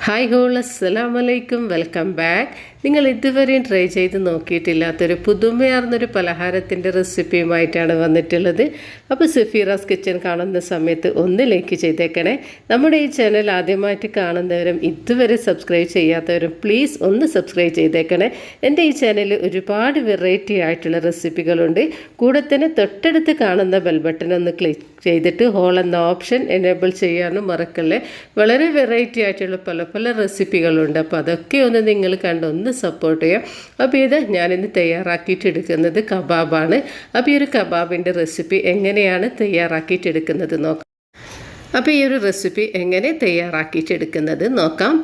Hi all അസ്സലാമലൈക്കും welcome back നിങ്ങൾ ഇതുവരെയും ട്രൈ ചെയ്ത് നോക്കിയിട്ടില്ലാത്തൊരു പുതുമയാർന്നൊരു പലഹാരത്തിന്റെ റെസിപ്പിയുമായിട്ടാണ് വന്നിട്ടുള്ളത്. അപ്പോൾ സഫീറാസ് കിച്ചൻ കാണുന്ന സമയത്ത് ഒന്ന് ലൈക്ക് ചെയ്തേക്കണേ. നമ്മുടെ ഈ ചാനൽ ആദ്യമായിട്ട് കാണുന്നവരും ഇതുവരെ സബ്സ്ക്രൈബ് ചെയ്യാത്തവരും പ്ലീസ് ഒന്ന് സബ്സ്ക്രൈബ് ചെയ്തേക്കണേ. എന്റെ ഈ ചാനലിൽ ഒരുപാട് വെറൈറ്റി ആയിട്ടുള്ള റെസിപ്പികളുണ്ട്. കൂടെ തന്നെ തൊട്ടടുത്ത് കാണുന്ന ബെൽ ബട്ടൺ ഒന്ന് ക്ലിക്ക് ചെയ്തിട്ട് ഹോൾ എന്ന ഓപ്ഷൻ എനേബിൾ ചെയ്യാനും മറക്കല്ലേ. വളരെ വെറൈറ്റി ആയിട്ടുള്ള പല പല റെസിപ്പികളുണ്ട്. അപ്പോൾ അതൊക്കെ ഒന്ന് നിങ്ങൾ കണ്ട് ഒന്ന് സപ്പോർട്ട് ചെയ്യാം. അപ്പോൾ ഇത് ഞാനിന്ന് തയ്യാറാക്കിയിട്ടെടുക്കുന്നത് കബാബാണ്. അപ്പോൾ ഈ ഒരു കബാബിന്റെ റെസിപ്പി എങ്ങനെയാണ് തയ്യാറാക്കിയിട്ടെടുക്കുന്നത് നോക്കാം. അപ്പോൾ ഈ ഒരു റെസിപ്പി എങ്ങനെ തയ്യാറാക്കിയിട്ടെടുക്കുന്നത് നോക്കാം.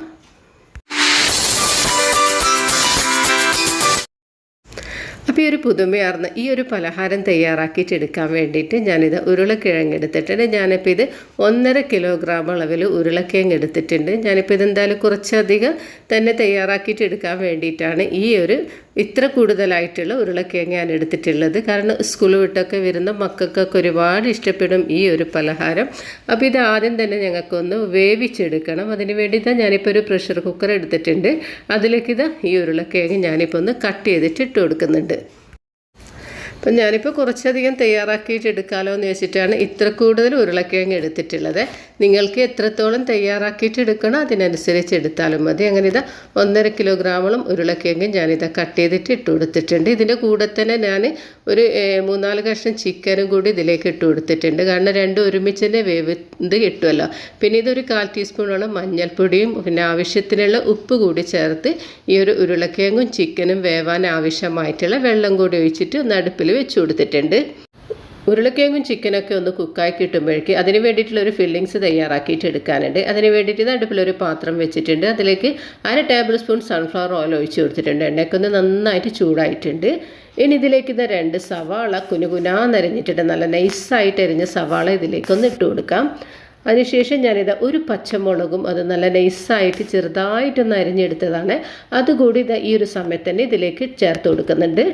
അപ്പോൾ ഈ ഒരു പുതുമയാർന്ന ഈ ഒരു പലഹാരം തയ്യാറാക്കിയിട്ടെടുക്കാൻ വേണ്ടിയിട്ട് ഞാനിത് ഉരുളക്കിഴങ്ങ് എടുത്തിട്ടുണ്ട് ഞാനിപ്പോൾ ഇത് ഒന്നര കിലോഗ്രാം അളവിൽ ഉരുളക്കിഴങ്ങ് എടുത്തിട്ടുണ്ട് ഞാനിപ്പോൾ ഇതെന്തായാലും കുറച്ചധികം തന്നെ തയ്യാറാക്കിയിട്ട് എടുക്കാൻ വേണ്ടിയിട്ടാണ് ഈ ഒരു ഇത്ര കൂടുതലായിട്ടുള്ള ഉരുളക്കിഴങ്ങ് ഞാൻ എടുത്തിട്ടുള്ളത്. കാരണം സ്കൂൾ വിട്ടൊക്കെ വരുന്ന മക്കൾക്കൊക്കെ ഒരുപാട് ഇഷ്ടപ്പെടും ഈ ഒരു പലഹാരം. അപ്പോൾ ഇത് ആദ്യം തന്നെ ഞങ്ങൾക്കൊന്ന് വേവിച്ചെടുക്കണം. അതിന് വേണ്ടിയിട്ട് ഞാനിപ്പോൾ ഒരു പ്രഷർ കുക്കർ എടുത്തിട്ടുണ്ട്. അതിലേക്ക് ഇത് ഈ ഉരുളക്കിഴങ്ങ് ഞാനിപ്പോൾ ഒന്ന് കട്ട് ചെയ്തിട്ട് ഇട്ട് കൊടുക്കുന്നുണ്ട്. അപ്പം ഞാനിപ്പോൾ കുറച്ചധികം തയ്യാറാക്കിയിട്ട് എടുക്കാമല്ലോ എന്ന് വെച്ചിട്ടാണ് ഇത്ര കൂടുതൽ ഉരുളക്കിഴങ്ങ് എടുത്തിട്ടുള്ളത്. നിങ്ങൾക്ക് എത്രത്തോളം തയ്യാറാക്കിയിട്ട് എടുക്കണോ അതിനനുസരിച്ച് എടുത്താലും മതി. അങ്ങനെ ഇതാ ഒന്നര കിലോഗ്രാമോളം ഉരുളക്കിഴങ്ങ് ഞാനിതാ കട്ട് ചെയ്തിട്ട് ഇട്ട് കൊടുത്തിട്ടുണ്ട്. ഇതിന്റെ കൂടെ തന്നെ ഞാൻ ഒരു മൂന്നാൽ കഷ്ണം ചിക്കനും കൂടി ഇതിലേക്ക് ഇട്ട് കൊടുത്തിട്ടുണ്ട്. കാരണം രണ്ടും ഒരുമിച്ച് തന്നെ വേവിന്ത് കിട്ടുമല്ലോ. പിന്നെ ഇതൊരു കാൽ ടീസ്പൂണോളം മഞ്ഞൾപ്പൊടിയും പിന്നെ ആവശ്യത്തിനുള്ള ഉപ്പ് കൂടി ചേർത്ത് ഈ ഒരു ഉരുളക്കിഴങ്ങും ചിക്കനും വേവാൻ ആവശ്യമായിട്ടുള്ള വെള്ളം കൂടി ഒഴിച്ചിട്ട് ഒന്ന് അടുപ്പിൽ വെച്ച് കൊടുത്തിട്ടുണ്ട്. ഉരുളക്കിഴങ്ങും ചിക്കനൊക്കെ ഒന്ന് കുക്കായി കിട്ടുമ്പോഴേക്ക് അതിന് വേണ്ടിയിട്ടുള്ള ഒരു ഫില്ലിങ്സ് തയ്യാറാക്കിയിട്ട് എടുക്കാനുണ്ട്. അതിന് വേണ്ടിയിട്ട് അടുപ്പിലൊരു പാത്രം വെച്ചിട്ടുണ്ട്. അതിലേക്ക് അര ടേബിൾ സ്പൂൺ സൺഫ്ലവർ ഓയിൽ ഒഴിച്ച് കൊടുത്തിട്ടുണ്ട്. എണ്ണയ്ക്ക് ഒന്ന് നന്നായിട്ട് ചൂടായിട്ടുണ്ട്. ഇനി ഇതിലേക്ക് ഇത് രണ്ട് സവാള കുനുകുനാ നിറഞ്ഞിട്ടുണ്ട് നല്ല നൈസായിട്ട് എരിഞ്ഞ സവാള ഇതിലേക്കൊന്ന് ഇട്ട് കൊടുക്കാം. അതിനുശേഷം ഞാനിത് ഒരു പച്ചമുളകും അത് നല്ല നൈസായിട്ട് ചെറുതായിട്ടൊന്ന് അരിഞ്ഞെടുത്തതാണ്. അതുകൂടി ഇത് ഈ ഒരു സമയത്ത് തന്നെ ഇതിലേക്ക് ചേർത്ത് കൊടുക്കുന്നുണ്ട്.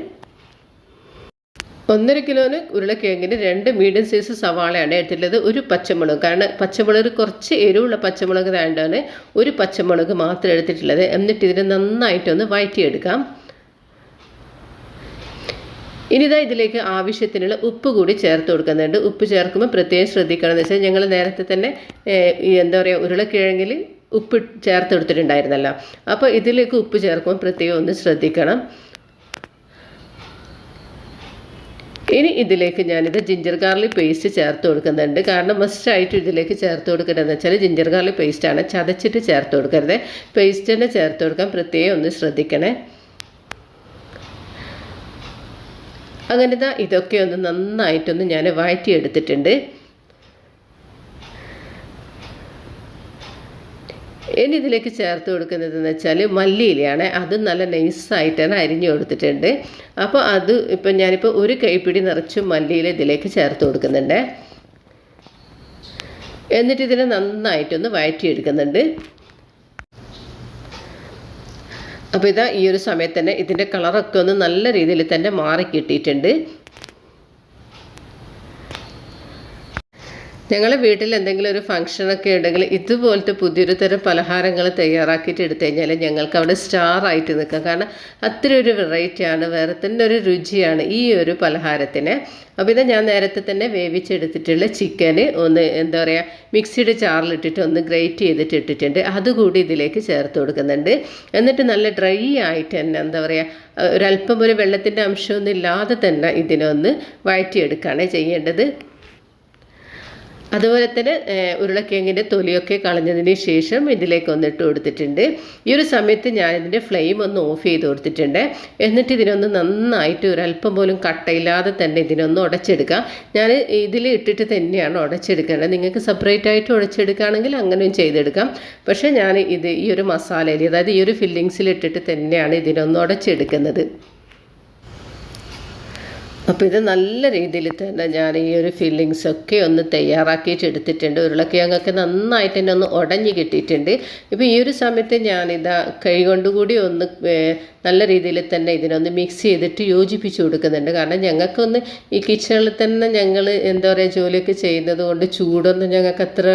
ഒന്നര കിലോന് ഉരുളക്കിഴങ്ങിന് രണ്ട് മീഡിയം സൈസ് സവാളയാണ് എടുത്തിട്ടുള്ളത്. ഒരു പച്ചമുളക്. കാരണം പച്ചമുളക് കുറച്ച് എരിവുള്ള പച്ചമുളക് വേണ്ടാണ് ഒരു പച്ചമുളക് മാത്രം എടുത്തിട്ടുള്ളത്. എന്നിട്ട് ഇതിനെ നന്നായിട്ടൊന്ന് വഴറ്റിയെടുക്കാം ഇനിതാ ഇതിലേക്ക് ആവശ്യത്തിനുള്ള ഉപ്പ് കൂടി ചേർത്ത് കൊടുക്കുന്നുണ്ട്. ഉപ്പ് ചേർക്കുമ്പോൾ പ്രത്യേകം ശ്രദ്ധിക്കണം എന്ന് വെച്ചാൽ ഞങ്ങൾ നേരത്തെ തന്നെ എന്താ പറയുക ഉരുളക്കിഴങ്ങിൽ ഉപ്പ് ചേർത്ത് കൊടുത്തിട്ടുണ്ടായിരുന്നല്ലോ. അപ്പോൾ ഇതിലേക്ക് ഉപ്പ് ചേർക്കുമ്പോൾ പ്രത്യേകം ഒന്ന് ശ്രദ്ധിക്കണം. ഇനി ഇതിലേക്ക് ഞാനിത് ജിഞ്ചർ ഗാർലി പേസ്റ്റ് ചേർത്ത് കൊടുക്കുന്നുണ്ട്. കാരണം മസ്റ്റായിട്ട് ഇതിലേക്ക് ചേർത്ത് കൊടുക്കേണ്ടതെന്ന് വെച്ചാൽ ജിഞ്ചർ ഗാർലി പേസ്റ്റാണ് ചതച്ചിട്ട് ചേർത്ത് കൊടുക്കരുത്. പേസ്റ്റ് തന്നെ ചേർത്ത് കൊടുക്കാൻ പ്രത്യേകം ഒന്ന് ശ്രദ്ധിക്കണേ. അങ്ങനെ ഇതാ ഇതൊക്കെ ഒന്ന് നന്നായിട്ടൊന്ന് ഞാൻ വഴറ്റിയെടുത്തിട്ടുണ്ട്. ഇനി ഇതിലേക്ക് ചേർത്ത് കൊടുക്കുന്നതെന്ന് വെച്ചാൽ മല്ലിയിലയാണ് അത് നല്ല നൈസായിട്ടാണ് അരിഞ്ഞു കൊടുത്തിട്ടുണ്ട്. അപ്പോൾ അത് ഇപ്പം ഞാനിപ്പോൾ ഒരു കൈപ്പിടി നിറച്ച് മല്ലിയില ഇതിലേക്ക് ചേർത്ത് കൊടുക്കുന്നുണ്ട്. എന്നിട്ട് ഇതിനെ നന്നായിട്ടൊന്ന് വഴറ്റിയെടുക്കുന്നുണ്ട്. അപ്പോൾ ഇതാ ഈ ഒരു സമയത്ത് തന്നെ ഇതിന്റെ കളറൊക്കെ ഒന്ന് നല്ല രീതിയിൽ തന്നെ മാറി കിട്ടിയിട്ടുണ്ട്. ഞങ്ങളുടെ വീട്ടിൽ എന്തെങ്കിലും ഒരു ഫംഗ്ഷനൊക്കെ ഉണ്ടെങ്കിൽ ഇതുപോലത്തെ പുതിയൊരു തരം പലഹാരങ്ങൾ തയ്യാറാക്കിയിട്ട് എടുത്തു കഴിഞ്ഞാൽ ഞങ്ങൾക്ക് അവിടെ സ്റ്റാർ ആയിട്ട് നിൽക്കാം. കാരണം അത്ര ഒരു വെറൈറ്റിയാണ് വേറെ തന്നെ ഒരു രുചിയാണ് ഈ ഒരു പലഹാരത്തിന്. അപ്പോൾ ഇത് ഞാൻ നേരത്തെ തന്നെ വേവിച്ചെടുത്തിട്ടുള്ള ചിക്കന് ഒന്ന് എന്താ പറയുക മിക്സിയുടെ ചാറിലിട്ടിട്ട് ഒന്ന് ഗ്രേറ്റ് ചെയ്തിട്ട് ഇട്ടിട്ടുണ്ട്. അതുകൂടി ഇതിലേക്ക് ചേർത്ത് കൊടുക്കുന്നുണ്ട്. എന്നിട്ട് നല്ല ഡ്രൈ ആയിട്ട് തന്നെ എന്താ പറയുക ഒരല്പം ഒരു വെള്ളത്തിന്റെ അംശമൊന്നും ഇല്ലാതെ തന്നെ ഇതിനൊന്ന് വഴറ്റിയെടുക്കുകയാണ് ചെയ്യേണ്ടത്. അതുപോലെ തന്നെ ഉരുളക്കിഴങ്ങിന്റെ തൊലിയൊക്കെ കളഞ്ഞതിന് ശേഷം ഇതിലേക്ക് ഒന്ന് ഇട്ട് കൊടുത്തിട്ടുണ്ട്. ഈ ഒരു സമയത്ത് ഞാൻ ഇതിന്റെ ഫ്ലെയിം ഒന്ന് ഓഫ് ചെയ്ത് കൊടുത്തിട്ടുണ്ട്. എന്നിട്ട് ഇതിനൊന്ന് നന്നായിട്ട് ഒരല്പം പോലും കട്ടയില്ലാതെ തന്നെ ഇതിനൊന്ന് ഉടച്ചെടുക്കാം ഞാൻ ഇതിൽ ഇട്ടിട്ട് തന്നെയാണ് ഉടച്ചെടുക്കേണ്ടത്. നിങ്ങൾക്ക് സെപ്പറേറ്റ് ആയിട്ട് ഉടച്ചെടുക്കുകയാണെങ്കിൽ അങ്ങനെയും ചെയ്തെടുക്കാം. പക്ഷേ ഞാൻ ഇത് ഈ ഒരു മസാലയിൽ അതായത് ഈ ഒരു ഫില്ലിങ്സിൽ ഇട്ടിട്ട് തന്നെയാണ് ഇതിനൊന്ന് ഉടച്ചെടുക്കുന്നത്. അപ്പോൾ ഇത് നല്ല രീതിയിൽ തന്നെ ഞാൻ ഈ ഒരു ഫില്ലിങ്സ് ഒക്കെ ഒന്ന് തയ്യാറാക്കിയിട്ട് എടുത്തിട്ടുണ്ട്. ഉരുളക്കിഴങ്ങൊക്കെ നന്നായിട്ട് തന്നെ ഒന്ന് ഉടഞ്ഞ് കിട്ടിയിട്ടുണ്ട്. ഇപ്പോൾ ഈ ഒരു സമയത്ത് ഞാനിതാ കൈ കൊണ്ടുകൂടി ഒന്ന് നല്ല രീതിയിൽ തന്നെ ഇതിനൊന്ന് മിക്സ് ചെയ്തിട്ട് യോജിപ്പിച്ച് കൊടുക്കുന്നുണ്ട്. കാരണം ഞങ്ങൾക്കൊന്ന് ഈ കിച്ചണിൽ തന്നെ ഞങ്ങൾ എന്താ പറയുക ജോലിയൊക്കെ ചെയ്യുന്നത് കൊണ്ട് ചൂടൊന്നും ഞങ്ങൾക്ക് അത്ര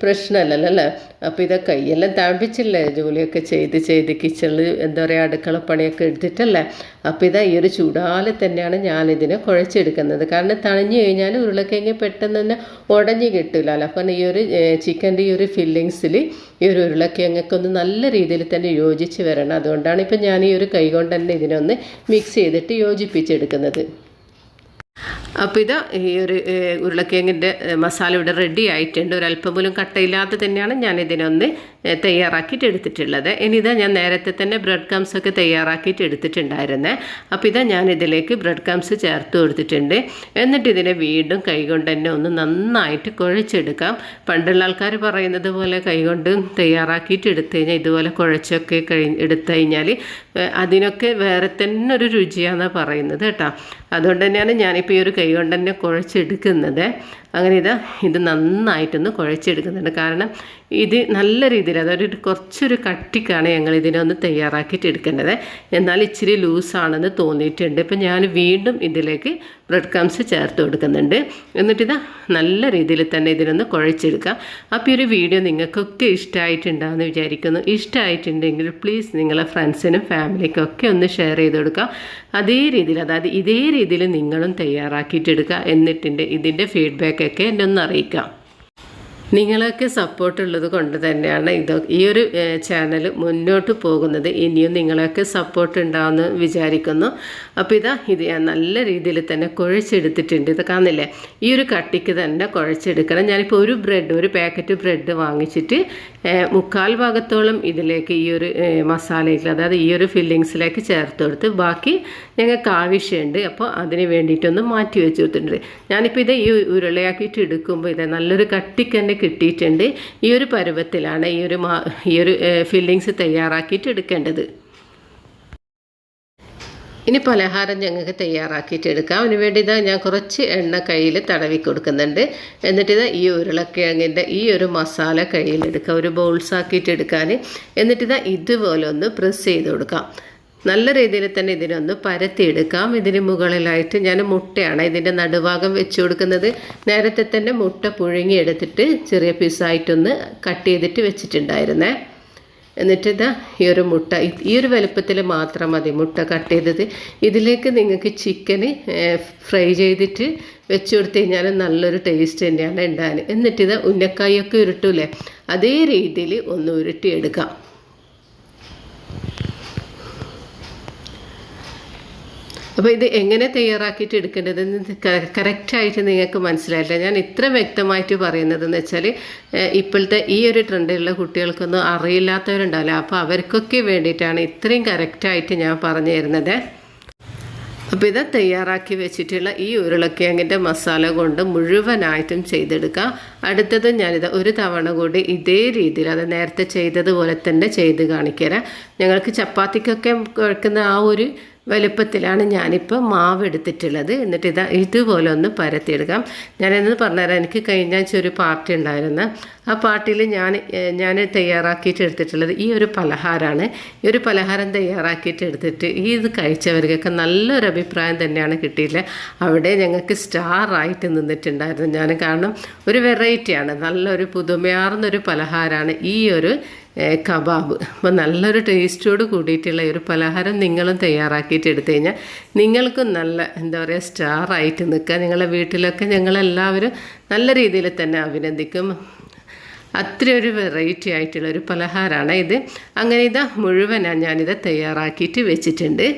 പ്രശ്നമല്ലല്ലോ അല്ലേ? അപ്പോൾ ഇതൊക്കെ കയ്യെല്ലാം തഴപ്പിച്ചില്ലേ ജോലിയൊക്കെ ചെയ്ത് ചെയ്ത് കിച്ചണിൽ എന്താ പറയുക അടുക്കള പണിയൊക്കെ എടുത്തിട്ടല്ലേ? അപ്പോൾ ഇതാ ഈ ഒരു ചൂടാലെ തന്നെയാണ് ഞാനിതിനെ കുഴച്ചെടുക്കുന്നത്. കാരണം തണിഞ്ഞു കഴിഞ്ഞാൽ ഉരുളക്കിഴങ്ങ് പെട്ടെന്ന് തന്നെ ഉടഞ്ഞു കിട്ടില്ലല്ലോ അപ്പം ഈ ഒരു ചിക്കന്റെ ഈ ഒരു ഫില്ലിങ്സിൽ ഈ ഒരു ഉരുളക്കിഴങ്ങൊക്കെ ഒന്ന് നല്ല രീതിയിൽ തന്നെ യോജിച്ച് വരണം. അതുകൊണ്ടാണ് ഇപ്പം ഞാൻ ഈ ഒരു കൈ കൊണ്ട് തന്നെ ഇതിനൊന്ന് മിക്സ് ചെയ്തിട്ട് യോജിപ്പിച്ചെടുക്കുന്നത്. അപ്പോൾ ഇത് ഈ ഒരു ഉരുളക്കിഴങ്ങിന്റെ മസാല ഇവിടെ റെഡി ആയിട്ടുണ്ട്. ഒരല്പം പോലും കട്ടയില്ലാതെ തന്നെയാണ് ഏഹ്, തയ്യാറാക്കിയിട്ട് എടുത്തിട്ടുള്ളത് ഇനി ഇതാ ഞാൻ നേരത്തെ തന്നെ ബ്രെഡ് ക്രംസ് ഒക്കെ തയ്യാറാക്കിയിട്ട് എടുത്തിട്ടുണ്ടായിരുന്നേ അപ്പോൾ ഇതാ ഞാൻ ഇതിലേക്ക് ബ്രെഡ് ക്രംസ് ചേർത്ത് കൊടുത്തിട്ടുണ്ട്. എന്നിട്ട് ഇതിനെ വീണ്ടും കൈകൊണ്ട് തന്നെ ഒന്ന് നന്നായിട്ട് കുഴച്ചെടുക്കാം. പണ്ടുള്ള ആൾക്കാർ പറയുന്നത് പോലെ കൈകൊണ്ട് തയ്യാറാക്കിയിട്ട് എടുത്തു കഴിഞ്ഞാൽ ഇതുപോലെ കുഴച്ചൊക്കെ കഴി എടുത്തു കഴിഞ്ഞാൽ അതിനൊക്കെ വേറെ തന്നെ ഒരു രുചിയാണെന്നാണ് പറയുന്നത് കേട്ടോ. അതുകൊണ്ട് തന്നെയാണ് ഞാനിപ്പോൾ ഈ ഒരു കൈ കൊണ്ട് തന്നെ കുഴച്ചെടുക്കുന്നത്. അങ്ങനെ ഇതാ ഇത് നന്നായിട്ടൊന്ന് കുഴച്ചെടുക്കുന്നുണ്ട്. കാരണം ഇത് നല്ല രീതിയിൽ അതൊരു കുറച്ചൊരു കട്ടിക്കാണ് ഞങ്ങൾ ഇതിനെ ഒന്ന് തയ്യാറാക്കിയിട്ട് എടുക്കേണ്ടത്. എന്നാൽ ഇച്ചിരി ലൂസാണെന്ന് തോന്നിയിട്ടുണ്ട്. ഇപ്പം ഞാൻ വീണ്ടും ഇതിലേക്ക് ബ്രെഡ് ക്രംസ് ചേർത്ത് കൊടുക്കുന്നുണ്ട്. എന്നിട്ടിത് നല്ല രീതിയിൽ തന്നെ ഇതിനൊന്ന് കുഴച്ചെടുക്കുക. അപ്പോൾ ഈ ഒരു വീഡിയോ നിങ്ങൾക്കൊക്കെ ഇഷ്ടമായിട്ടുണ്ടാകുമെന്ന് വിചാരിക്കുന്നു. ഇഷ്ടമായിട്ടുണ്ടെങ്കിൽ പ്ലീസ് നിങ്ങളെ ഫ്രണ്ട്സിനും ഫാമിലിക്കും ഒക്കെ ഒന്ന് ഷെയർ ചെയ്ത് കൊടുക്കുക. അതേ രീതിയിൽ അതായത് ഇതേ രീതിയിൽ നിങ്ങളും തയ്യാറാക്കിയിട്ടെടുക്കുക എന്നിട്ടുണ്ട് ഇതിന്റെ ഫീഡ്ബാക്കൊക്കെ എന്നെ ഒന്ന് അറിയിക്കാം നിങ്ങളൊക്കെ സപ്പോർട്ട് ഉള്ളത് കൊണ്ട് തന്നെയാണ് ഇത് ഈ ഒരു ചാനൽ മുന്നോട്ട് പോകുന്നത്. ഇനിയും നിങ്ങളൊക്കെ സപ്പോർട്ട് ഉണ്ടാവുമെന്ന് വിചാരിക്കുന്നു. അപ്പോൾ ഇതാ ഇത് ഞാൻ നല്ല രീതിയിൽ തന്നെ കുഴച്ചെടുത്തിട്ടുണ്ട്. ഇത് കാണുന്നില്ലേ? ഈ ഒരു കട്ടിക്ക് തന്നെ കുഴച്ചെടുക്കണം. ഞാനിപ്പോൾ ഒരു ബ്രെഡ് ഒരു പാക്കറ്റ് ബ്രെഡ് വാങ്ങിച്ചിട്ട് മുക്കാൽ ഭാഗത്തോളം ഇതിലേക്ക് ഈ ഒരു മസാലയിലേക്ക് അതായത് ഈ ഒരു ഫില്ലിങ്സിലേക്ക് ചേർത്ത് കൊടുത്ത് ബാക്കി ഞങ്ങൾക്ക് ആവശ്യമുണ്ട്. അപ്പോൾ അതിന് വേണ്ടിയിട്ടൊന്ന് മാറ്റി വെച്ച് കൊടുത്തിട്ടുണ്ട്. ഞാനിപ്പോൾ ഇത് ഈ ഉരുളയാക്കിയിട്ട് എടുക്കുമ്പോൾ ഇത് നല്ലൊരു കട്ടിക്ക് തന്നെ കിട്ടിയിട്ടുണ്ട് ഈ ഒരു പരുവത്തിലാണ് ഈ ഒരു ഈ ഒരു ഫില്ലിങ്സ് തയ്യാറാക്കിയിട്ട് എടുക്കേണ്ടത്. ഇനി പലഹാരം ഞങ്ങൾക്ക് അതിന് വേണ്ടി ഇതാ ഞാൻ കുറച്ച് എണ്ണ കയ്യിൽ തടവി കൊടുക്കുന്നുണ്ട്. എന്നിട്ട് ഇതാ ഈ ഉരുളക്കിഴങ്ങിന്റെ ഈ ഒരു മസാല കയ്യിലെടുക്കുക ഒരു ബൗൾസ് ആക്കിയിട്ട് എടുക്കാൻ. എന്നിട്ട് ഇതാ ഇതുപോലെ ഒന്ന് പ്രസ് ചെയ്ത് കൊടുക്കാം. നല്ല രീതിയിൽ തന്നെ ഇതിനൊന്ന് പരത്തിയെടുക്കാം. ഇതിന് മുകളിലായിട്ട് ഞാൻ മുട്ടയാണ് ഇതിന്റെ നടുഭാഗം വെച്ച് കൊടുക്കുന്നത്. നേരത്തെ തന്നെ മുട്ട പുഴുങ്ങിയെടുത്തിട്ട് ചെറിയ പീസായിട്ടൊന്ന് കട്ട് ചെയ്തിട്ട് വെച്ചിട്ടുണ്ടായിരുന്നേ. എന്നിട്ട് ഇതാ ഈ ഒരു മുട്ട ഈ ഒരു വലുപ്പത്തിൽ മാത്രം മതി മുട്ട കട്ട് ചെയ്തത്. ഇതിലേക്ക് നിങ്ങൾക്ക് ചിക്കന് ഫ്രൈ ചെയ്തിട്ട് വെച്ച് കൊടുത്തു കഴിഞ്ഞാൽ നല്ലൊരു ടേസ്റ്റ് തന്നെയാണ് ഉണ്ടാകാൻ എന്നിട്ട് ഉന്നക്കായൊക്കെ ഉരുട്ടൂലേ അതേ രീതിയിൽ ഒന്ന് ഉരുട്ടിയെടുക്കാം. അപ്പോൾ ഇത് എങ്ങനെ തയ്യാറാക്കിയിട്ട് എടുക്കേണ്ടതെന്ന് കറക്റ്റായിട്ട് നിങ്ങൾക്ക് മനസ്സിലായില്ല. ഞാൻ ഇത്ര വ്യക്തമായിട്ട് പറയുന്നതെന്ന് വെച്ചാൽ ഇപ്പോഴത്തെ ഈ ഒരു ട്രെൻഡിലുള്ള കുട്ടികൾക്കൊന്നും അറിയില്ലാത്തവരുണ്ടാവില്ല. അപ്പോൾ അവർക്കൊക്കെ വേണ്ടിയിട്ടാണ് ഇത്രയും കറക്റ്റായിട്ട് ഞാൻ പറഞ്ഞു തരുന്നത്. അപ്പോൾ ഇത് തയ്യാറാക്കി വെച്ചിട്ടുള്ള ഈ ഉരുളക്കിഴങ്ങിന്റെ മസാല കൊണ്ട് മുഴുവനായിട്ടും ചെയ്തെടുക്കാം അടുത്തത് ഞാനിത് ഒരു തവണ കൂടി ഇതേ രീതിയിൽ അത് നേരത്തെ ചെയ്തതുപോലെ തന്നെ ചെയ്ത് കാണിക്കാം ഞങ്ങൾക്ക് ചപ്പാത്തിക്കൊക്കെ കുഴക്കുന്ന ആ ഒരു വലുപ്പത്തിലാണ് ഞാനിപ്പോൾ മാവ് എടുത്തിട്ടുള്ളത്. എന്നിട്ട് ഇതാ ഇതുപോലെ ഒന്ന് പരത്തിയെടുക്കാം. ഞാനെന്ന് പറഞ്ഞുതരാം. എനിക്ക് കഴിഞ്ഞ ആഴ്ച ഒരു പാർട്ടി ഉണ്ടായിരുന്നു. ആ പാർട്ടിയിൽ ഞാൻ ഞാൻ തയ്യാറാക്കിയിട്ട് എടുത്തിട്ടുള്ളത് ഈ ഒരു പലഹാരമാണ്. ഈ ഒരു പലഹാരം തയ്യാറാക്കിയിട്ട് എടുത്തിട്ട് ഈ ഇത് കഴിച്ചവർക്കൊക്കെ നല്ലൊരു അഭിപ്രായം തന്നെയാണ് കിട്ടിയില്ല അവിടെ ഞങ്ങൾക്ക് സ്റ്റാറായിട്ട് നിന്നിട്ടുണ്ടായിരുന്നു. ഞാൻ കാരണം ഒരു വെറൈറ്റിയാണ് നല്ലൊരു പുതുമയാർന്നൊരു പലഹാരമാണ് ഈ ഒരു കബാബ്. അപ്പോൾ നല്ലൊരു ടേസ്റ്റോട് കൂടിയിട്ടുള്ള ഒരു പലഹാരം നിങ്ങളും തയ്യാറാക്കിയിട്ട് എടുത്തു കഴിഞ്ഞാൽ നിങ്ങൾക്കും നല്ല എന്താ പറയുക സ്റ്റാറായിട്ട് നിൽക്കുക നിങ്ങളുടെ വീട്ടിലൊക്കെ ഞങ്ങളെല്ലാവരും നല്ല രീതിയിൽ തന്നെ അഭിനന്ദിക്കും. അത്ര ഒരു വെറൈറ്റി ആയിട്ടുള്ള ഒരു പലഹാരമാണ് ഇത്. അങ്ങനെ ഇതാ മുഴുവനാണ് ഞാനിത് തയ്യാറാക്കിയിട്ട് വെച്ചിട്ടുണ്ട്.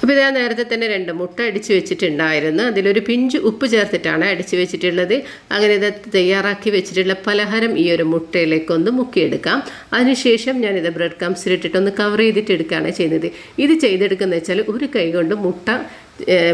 അപ്പോൾ ഇത് ഞാൻ നേരത്തെ തന്നെ രണ്ട് മുട്ട അടിച്ച് വെച്ചിട്ടുണ്ടായിരുന്നു. അതിലൊരു പിഞ്ച് ഉപ്പ് ചേർത്തിട്ടാണ് അടിച്ച് വെച്ചിട്ടുള്ളത്. അങ്ങനെ ഇത് തയ്യാറാക്കി വെച്ചിട്ടുള്ള പലഹാരം ഈ ഒരു മുട്ടയിലേക്കൊന്ന് മുക്കിയെടുക്കാം. അതിനുശേഷം ഞാനിത് ബ്രെഡ് ക്രംസിലിട്ടിട്ടൊന്ന് കവർ ചെയ്തിട്ട് എടുക്കുകയാണ് ചെയ്യുന്നത്. ഇത് ചെയ്തെടുക്കുന്നത് വെച്ചാൽ ഒരു കൈ കൊണ്ട് മുട്ട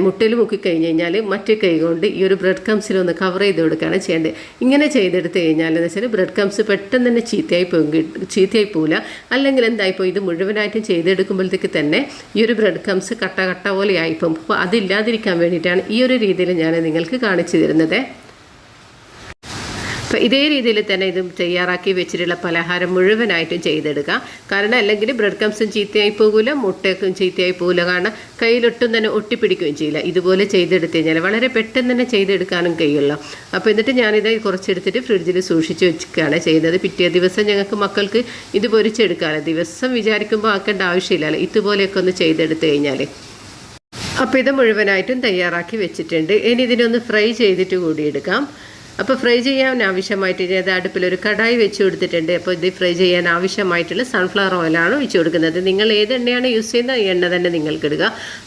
മുട്ടയിൽ മുക്കി കഴിഞ്ഞ് കഴിഞ്ഞാൽ മറ്റേ കൈ കൊണ്ട് ഈ ഒരു ബ്രെഡ് കംസിലൊന്ന് കവർ ചെയ്ത് കൊടുക്കുകയാണ് ചെയ്യേണ്ടത്. ഇങ്ങനെ ചെയ്തെടുത്ത് കഴിഞ്ഞാൽ എന്ന് വെച്ചാൽ ബ്രെഡ് ക്രംസ് പെട്ടെന്ന് തന്നെ ചീത്തയായി പോകും ചീത്തയായി പോകില്ല അല്ലെങ്കിൽ എന്തായിപ്പോൾ ഇത് മുഴുവനായിട്ടും ചെയ്തെടുക്കുമ്പോഴത്തേക്ക് തന്നെ ഈ ഒരു ബ്രെഡ് കംസ് കട്ട കട്ട പോലെ ആയിപ്പോകും അപ്പോൾ അതില്ലാതിരിക്കാൻ വേണ്ടിയിട്ടാണ് ഈ ഒരു രീതിയിൽ ഞാൻ നിങ്ങൾക്ക് കാണിച്ചു തരുന്നത്. അപ്പോൾ ഇതേ രീതിയിൽ തന്നെ ഇത് തയ്യാറാക്കി വെച്ചിട്ടുള്ള പലഹാരം മുഴുവനായിട്ടും ചെയ്തെടുക്കാം കാരണം അല്ലെങ്കിൽ ബ്രെഡ് കംസും ചീത്തയായി പോകില്ല മുട്ടയൊക്കെ ചീത്തയായി പോകില്ല കാരണം കയ്യിലൊട്ടും തന്നെ ഒട്ടിപ്പിടിക്കുകയും ചെയ്യില്ല. ഇതുപോലെ ചെയ്തെടുത്ത് കഴിഞ്ഞാൽ വളരെ പെട്ടെന്ന് തന്നെ ചെയ്തെടുക്കാനും കഴിയുള്ളൂ. അപ്പോൾ എന്നിട്ട് ഞാനിത് കുറച്ചെടുത്തിട്ട് ഫ്രിഡ്ജിൽ സൂക്ഷിച്ച് വെച്ചിട്ടാണ് ചെയ്യുന്നത്. പിറ്റേ ദിവസം ഞങ്ങൾക്ക് മക്കൾക്ക് ഇത് പൊരിച്ചെടുക്കാമല്ലോ ദിവസം വിചാരിക്കുമ്പോൾ ആക്കേണ്ട ആവശ്യമില്ലല്ലോ ഇതുപോലെയൊക്കെ ഒന്ന് ചെയ്തെടുത്ത് കഴിഞ്ഞാൽ അപ്പോൾ ഇത് മുഴുവനായിട്ടും തയ്യാറാക്കി വെച്ചിട്ടുണ്ട്. ഇനി ഇതിനൊന്ന് ഫ്രൈ ചെയ്തിട്ട് കൂടി എടുക്കാം. അപ്പോൾ ഫ്രൈ ചെയ്യാൻ ആവശ്യമായിട്ട് ഇത് അടുപ്പിൽ ഒരു കടായി വെച്ച് കൊടുത്തിട്ടുണ്ട്. അപ്പോൾ ഇത് ഫ്രൈ ചെയ്യാൻ ആവശ്യമായിട്ടുള്ള സൺഫ്ലവർ ഓയിലാണ് ഒഴിച്ച് കൊടുക്കുന്നത്. നിങ്ങൾ ഏത് എണ്ണയാണ് യൂസ് ചെയ്യുന്നത്? എണ്ണ തന്നെ നിങ്ങൾക്ക് ഇടുക.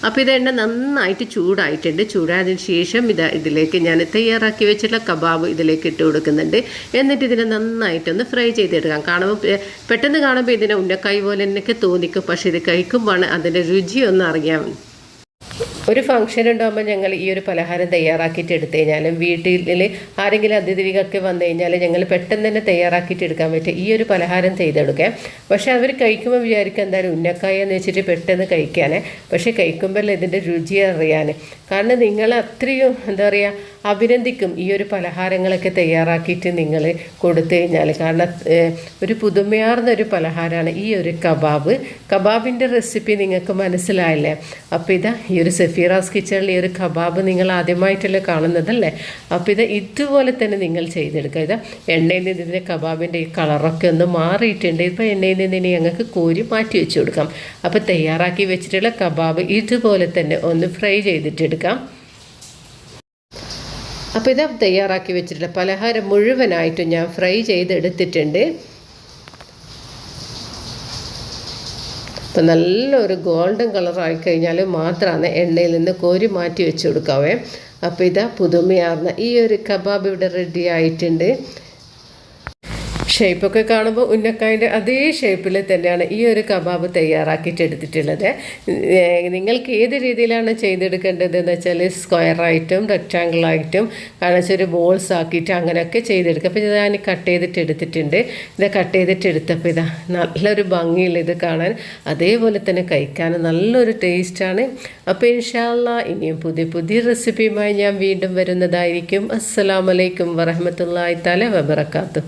അപ്പോൾ ഇത് എണ്ണ നന്നായിട്ട് ചൂടായിട്ടുണ്ട്. ചൂടായതിന് ശേഷം ഇത് ഇതിലേക്ക് ഞാൻ തയ്യാറാക്കി വെച്ചിട്ടുള്ള കബാബ് ഇതിലേക്ക് ഇട്ട് കൊടുക്കുന്നുണ്ട്. എന്നിട്ട് ഇതിനെ നന്നായിട്ടൊന്ന് ഫ്രൈ ചെയ്തെടുക്കാം കാണുമ്പോൾ പെട്ടെന്ന് കാണുമ്പോൾ ഇതിനെ ഉന്നക്കായ് പോലെ എന്നൊക്കെ തോന്നിക്കും. പക്ഷേ ഇത് കഴിക്കുമ്പോഴാണ് അതിന്റെ ഒന്ന് അറിയാൻ ഒരു ഫംഗ്ഷൻ ഉണ്ടാകുമ്പോൾ ഞങ്ങൾ ഈ ഒരു പലഹാരം തയ്യാറാക്കിയിട്ട് എടുത്തു കഴിഞ്ഞാലും വീട്ടിൽ ആരെങ്കിലും അതിഥികൾക്ക് വന്നു കഴിഞ്ഞാൽ ഞങ്ങൾ പെട്ടെന്ന് തന്നെ തയ്യാറാക്കിയിട്ട് എടുക്കാൻ പറ്റും. ഈ ഒരു പലഹാരം ചെയ്തെടുക്കാം പക്ഷേ അവർ കഴിക്കുമ്പോൾ വിചാരിക്കുക എന്തായാലും ഉന്നക്കായ എന്ന് വെച്ചിട്ട് പെട്ടെന്ന് കഴിക്കാനേ. പക്ഷേ കഴിക്കുമ്പോൾ ഇതിന്റെ രുചി അറിയാൻ കാരണം നിങ്ങൾ അത്രയും എന്താ പറയുക അഭിനന്ദിക്കും. ഈ ഒരു പലഹാരങ്ങളൊക്കെ തയ്യാറാക്കിയിട്ട് നിങ്ങൾ കൊടുത്തു കഴിഞ്ഞാൽ കാരണം ഒരു പുതുമയാർന്ന ഒരു പലഹാരമാണ് ഈ ഒരു കബാബ്. കബാബിന്റെ റെസിപ്പി നിങ്ങൾക്ക് മനസ്സിലായില്ലേ? അപ്പോൾ ഇതാ ഈ ഒരു സെഫീറാസ് കിച്ചണിൽ ഈ ഒരു കബാബ് നിങ്ങൾ ആദ്യമായിട്ടല്ലേ കാണുന്നതല്ലേ? അപ്പോൾ ഇത് ഇതുപോലെ തന്നെ നിങ്ങൾ ചെയ്തെടുക്കുക. ഇത് എണ്ണയിൽ നിന്ന് ഇതിന്റെ കബാബിന്റെ ഈ കളറൊക്കെ ഒന്ന് മാറിയിട്ടുണ്ട്. ഇപ്പോൾ എണ്ണയിൽ നിന്ന് ഇനി ഞങ്ങൾക്ക് കോരി മാറ്റി വെച്ച് കൊടുക്കാം. അപ്പോൾ തയ്യാറാക്കി വെച്ചിട്ടുള്ള കബാബ് ഇതുപോലെ തന്നെ ഒന്ന് ഫ്രൈ ചെയ്തിട്ടെടുക്കാം അപ്പോൾ ഇത് തയ്യാറാക്കി വെച്ചിട്ടുള്ള പലഹാരം മുഴുവനായിട്ടും ഞാൻ ഫ്രൈ ചെയ്തെടുത്തിട്ടുണ്ട്. അപ്പം നല്ലൊരു ഗോൾഡൻ കളറായി കഴിഞ്ഞാൽ മാത്രമാണ് എണ്ണയിൽ നിന്ന് കോരി മാറ്റി വെച്ച് കൊടുക്കാവേ. അപ്പോൾ ഇതാ പുതുമയാർന്ന ഈ ഒരു കബാബ് ഇവിടെ റെഡി ആയിട്ടുണ്ട്. ഷേപ്പൊക്കെ കാണുമ്പോൾ ഉന്നക്കായന്റെ അതേ ഷേപ്പിൽ തന്നെയാണ് ഈ ഒരു കബാബ് തയ്യാറാക്കിയിട്ടെടുത്തിട്ടുള്ളത്. നിങ്ങൾക്ക് ഏത് രീതിയിലാണ് ചെയ്തെടുക്കേണ്ടത് എന്ന് വെച്ചാൽ സ്ക്വയറായിട്ടും റെക്റ്റാങ്കിളായിട്ടും കാണിച്ചൊരു ബോൾസ് ആക്കിയിട്ട് അങ്ങനെയൊക്കെ ചെയ്തെടുക്കുക. അപ്പോൾ ഞാൻ കട്ട് ചെയ്തിട്ട് എടുത്തിട്ടുണ്ട് ഇത് കട്ട് ചെയ്തിട്ട് എടുത്തപ്പോൾ ഇതാ നല്ലൊരു ഭംഗിയുള്ള ഇത് കാണാൻ അതേപോലെ തന്നെ കഴിക്കാൻ നല്ലൊരു ടേസ്റ്റാണ് അപ്പോൾ ഇൻഷാല്ല ഇനിയും പുതിയ പുതിയ റെസിപ്പിയുമായി ഞാൻ വീണ്ടും വരുന്നതായിരിക്കും. അസ്സലാമലൈക്കും വറഹമത്തല്ലാ തല വബറക്കാത്തു